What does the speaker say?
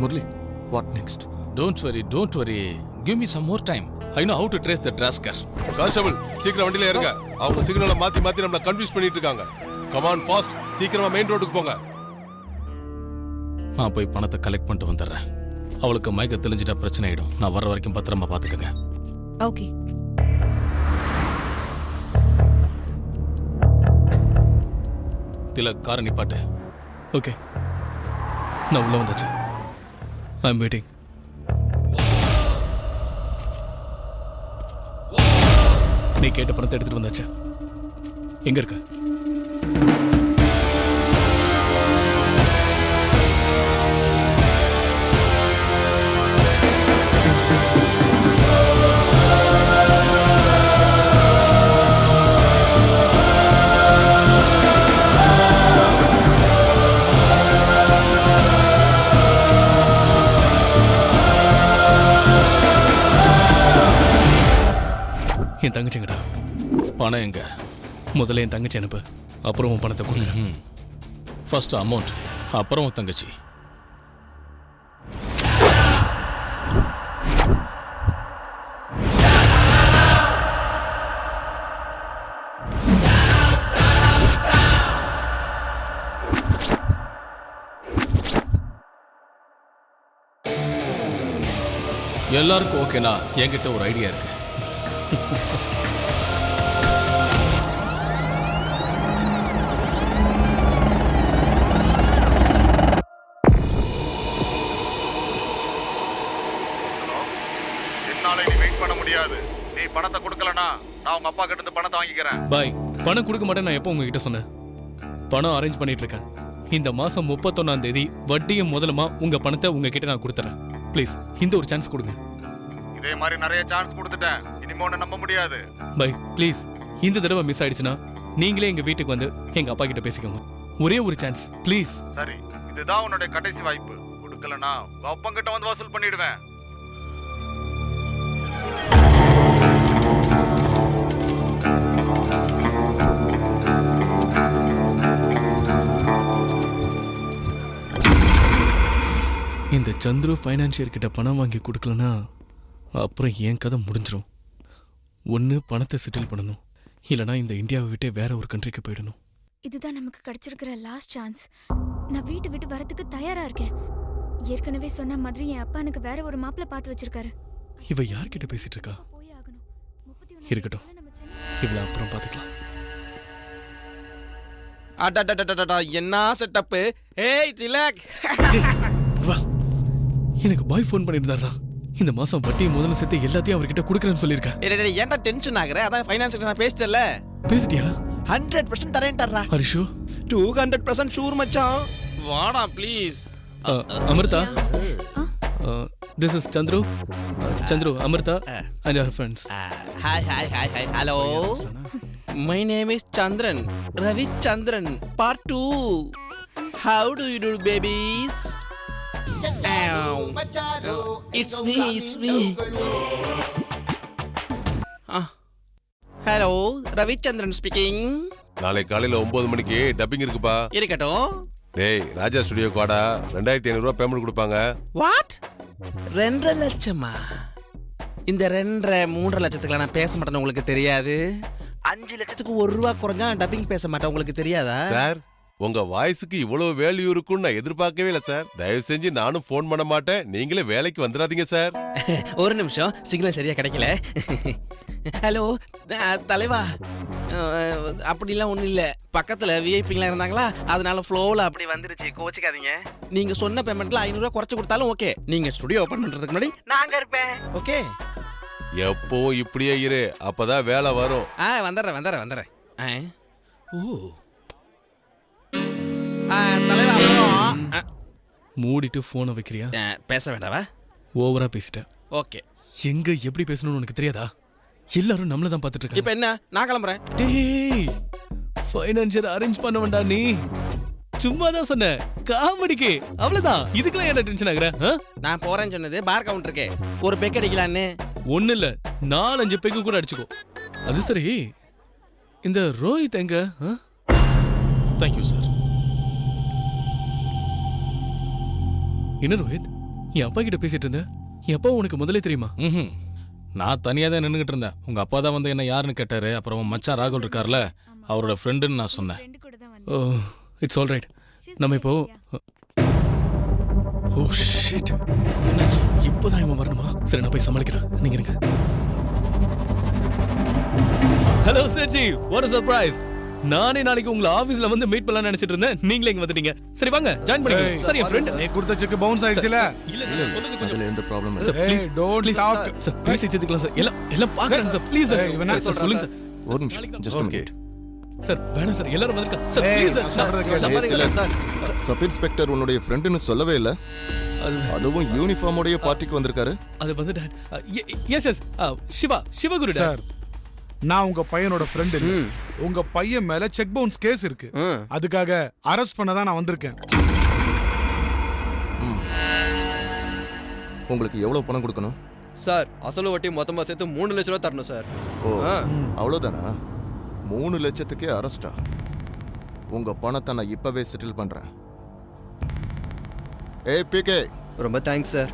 Murali what next don't worry don't worry give me some more time I know how to trace the டிராஸ்கர் constable சீக்கிரம் வண்டியில இருங்க அவங்க சிக்னலை மாத்தி மாத்தி நம்மள கன்ஃபியூஸ் பண்ணிட்டு இருக்காங்க கமான் ஃபாஸ்ட் சீக்கிரமா மெயின் ரோட்டுக்கு போங்க. நான் போய் பணத்தை கலெக்ட் பண்ணிட்டு வந்துடுறேன். அவளுக்கு மயக்க தெளிஞ்சிட்டா பிரச்சனை ஆயிடும் நான் வர்ற வரைக்கும் பத்திரமா பாத்துக்கங்க ஓகே திலக் காரை நிப்பாட்டு. ஓகே நான் உள்ளே வந்தாச்சு. ஐ எம் வெயிட்டிங் நீ கேட்ட பணத்தை எடுத்துகிட்டு வந்தாச்சே. எங்கே இருக்க? என் தங்கச்சிங்கடா. பணம் எங்க? முதல்ல என் தங்கச்சி அனுப்பு. அப்புறம் உன் பணத்தை கொடுக்குறேன். ஃபர்ஸ்ட் அமௌண்ட் அப்புறம் உன் தங்கச்சி. எல்லாருக்கும் ஓகேனா என்கிட்ட ஒரு ஐடியா இருக்கு. என்னால நீ வெயிட் பண்ண முடியாது. நீ பணத்தை கொடுக்கலனா நான் உங்க அப்பா கிட்ட இருந்து பணத்தை வாங்கிக்கிறேன். பாய் பணம் கொடுக்க மாட்டேன் நான் எப்போ உங்ககிட்ட சொன்னேன்? பணம் அரேஞ்ச் பண்ணிட்டு இருக்கேன். இந்த மாசம் முப்பத்தொன்னாம் தேதி வட்டியும் முதலுமா உங்க பணத்தை உங்ககிட்ட நான் கொடுத்துறேன். ப்ளீஸ் இந்த ஒரு சான்ஸ் கொடுங்க. இதே மாதிரி நிறைய சான்ஸ் கொடுத்துட்டேன். இனிமே உன்னை நம்ப முடியாது. Bye please. இந்த தடவை மிஸ் ஆயிடுச்சுன்னா நீங்களே எங்க வீட்டுக்கு வந்து எங்க அப்பா கிட்ட பேசிக்கோங்க. ஒரே ஒரு சான்ஸ் ப்ளீஸ். சரி இதுதான் உன்னுடைய கடைசி வாய்ப்பு. கொடுக்கலனா உங்க அப்பா கிட்ட வந்து வசூல் பண்ணிடுவேன். இந்த சந்துரு ஃபைனான்சியர் கிட்ட பணம் வாங்கி கொடுக்கலனா அப்புறம் என் கதை முடிஞ்சிரும். ஒன்று பணத்தை செட்டில் பண்ணணும். இல்லைனா இந்த இந்தியாவை விட்டே வேற ஒரு கண்ட்ரிக்கு போயிடணும். இதுதான் நமக்கு கிடைச்சிருக்கிற லாஸ்ட் சான்ஸ் நான் வீட்டு விட்டு வரதுக்கு தயாரா இருக்கேன். ஏற்கனவே சொன்ன மாதிரி என் அப்பா எனக்கு வேற ஒரு மாப்பிள்ளை பார்த்து வச்சிருக்காரு. இவ யார்கிட்ட பேசிட்டு இருக்கா? போயே ஆகணும். முப்பத்தி இருக்கட்டும். இவ்வளோ அப்புறம் பார்த்துக்கலாம். அடடடடடடா என்ன செட்டப்பு ஏய் திலக்! வா. எனக்கு பாய் ஃபோன் பண்ணியிருந்தாரா இந்த மாசம் வட்டி முதல்ல சேர்த்து எல்லாத்தையும் அவர்கிட்ட கொடுக்குறேன்னு சொல்லியிருக்கேன் டேய், ஏன்டா டென்ஷன் ஆகுற? அதான் ஃபைனான்ஸ் நான் பேசிட்டல பேசிட்டியா? Hundred percent தரேன்டா Harish? Two hundred percent sure மச்சான். வாடா please a, Amrita? Ah? This is Chandru. Chandru Amrita and our friends hi hi hi hi hello my name is Chandran Ravi Chandran part two how do you do babies it's me it's me hello Ravichandran speaking நாளை காலையில ஒன்பது மணிக்கு dubbing இருக்குப்பா. இருக்கட்டும். டேய் ராஜா studio வாடா. ரெண்டாயிரத்தி ஐநூறு ரூபாய் பேமெண்ட் கொடுப்பாங்க. வாட் ரெண்டரை லட்சமா? இந்த ரெண்டரை மூன்றரை லட்சத்துக்குலாம் நான் பேச மாட்டேன்னு உங்களுக்கு தெரியாது? அஞ்சு லட்சத்துக்கு ஒரு ரூபா குறைஞ்சா டப்பிங் பேச மாட்டேன் உங்களுக்கு தெரியாதா? சார் உங்க வாய்ஸுக்கு இவ்வளவு வேல்யூ இருக்கும்னு நான் எதிர்பார்க்கவே இல்லை சார் தயவு செஞ்சு நானும் ஃபோன் பண்ண மாட்டேன். நீங்களே வேலைக்கு வந்துடாதீங்க சார் ஒரு நிமிஷம். சிக்னல் சரியா கிடைக்கல. ஹலோ தலைவா. அஹ், அப்படிலாம் ஒன்றும் இல்லை. பக்கத்தில் விஐபிங்களாம் இருந்தாங்களா? அதனால ஃப்ளோவில் அப்படி வந்துருச்சு. கோச்சிக்காதீங்க. நீங்கள் சொன்ன பேமெண்ட்டில் ஐநூறுரூவா குறைச்சி கொடுத்தாலும் ஓகே நீங்கள் ஸ்டுடியோ ஓப்பன் பண்ணுறதுக்கு முன்னாடி நாங்கள் இருப்பேன். ஓகே எப்போ இப்படியே இரு. அப்பதான் வேலை வரும். ஆ வந்துடுறேன் வந்துடுறேன் வந்துடுறேன். ஆ. ஓ. மூடிட்டு ஃபோனை வைக்கிறியா? பேச வேண்டாவா? ஓவரா பேசிட்டேன். ஓகே. எங்க எப்படி பேசணும்னு உனக்கு தெரியாதா? எல்லாரும் நம்மள தான் பார்த்துட்டு இப்போ இருக்காங்க என்ன? நான் கிளம்புறேன். டேய் ஃபைனான்சியர் அரேஞ்ச் பண்ண வேண்டாம் நீ. சும்மா தான் சொன்னேன். காமெடிக்கு. அவ்வளவுதான். இதுக்கெல்லாம் என்ன டென்ஷன் ஆகுற? ஆ? நான் போறேன்னு சொன்னது பார் கவுண்டருக்கு ஒரு பெக் அடிக்கலான்னு. ஒண்ணு இல்ல. நாலஞ்சு பெக்கு கூட அடிச்சுக்கோ. அது சரி. இந்த ரோஹித் எங்க? தேங்க்யூ சார் என்ன ரோஹித்? என் அப்பா கிட்ட பேசிட்டு இருந்த? என் அப்பா உனக்கு முதல்ல தெரியுமா? ம் நான் தனியாக தான் நின்றுக்கிட்டு இருந்தேன். உங்கள் அப்பா தான் வந்து என்ன யாருன்னு கேட்டாரு. அப்புறம் உன் மச்சான் ராகுல் இருக்கார்ல அவரோட ஃப்ரெண்டுன்னு நான் சொன்னேன். ஓ இட்ஸ் ஆல் ரைட் நம்ம இப்போ. ஓ ஷிட் என்னாச்சு? இப்போதான் இவன் வரணுமா? சரி நான் போய் சமாளிக்கிறேன். நீங்க இருங்க. ஹலோ சர்ஜி வாட் சர்ப்ரைஸ் நானே நாளைக்கு உங்களை ஆபீஸ்ல வந்து மீட் பண்ணலாம்னு நினைச்சிட்டு இருந்தேன். நீங்களே இங்க வந்துட்டீங்க. சரி வாங்க. ஜாயின் பண்ணிக்கோங்க சரி. என் ஃப்ரெண்ட் நீ கொடுத்த செக் பவுன்ஸ் ஆயிடுச்சுல? இல்ல அதுல எந்த ப்ராப்ளம் சார் இல்லை please don't talk sir please எடுத்துக்கலாம் சார் எல்லாம் எல்லாம் பாக்குறாங்க சார் ப்ளீஸ் சார் இவன் சொல்லுங்க சார் ஒரு நிமிஷம் ஜஸ்ட் ஓகே. மினிட் சார் வேணாம் சார் எல்லாரும் வந்திருக்காங்க. Sir please sir sub inspector உன்னுடைய ஃப்ரெண்டுன்னு சொல்லவே இல்ல. அது அதுவும் யூனிஃபார்மோடைய பார்ட்டிக்கு வந்திருக்காரு. அது வந்து S S Siva Sivaguru. Sir நான் உங்க பையனோட ஃப்ரெண்டு உங்க பையன் மேல செக் பவுன்ஸ் கேஸ் இருக்கு. அதுக்காக அரெஸ்ட் பண்ண தான் நான் வந்திருக்கேன். உங்களுக்கு எவ்வளவு பணம் கொடுக்கணும்? சார் அசಲು வட்டி மொத்தமாக சேர்த்து மூணு லட்ச ரூபா தரணும் சார். ஓ ஆ. அவ்வளவுதானா? மூணு லட்சத்துக்கே அரெஸ்டா உங்க பணத்தை நான் இப்பவே செட்டில் பண்றேன். ஏய் பிகே ரொம்ப தேங்க்ஸ் சார்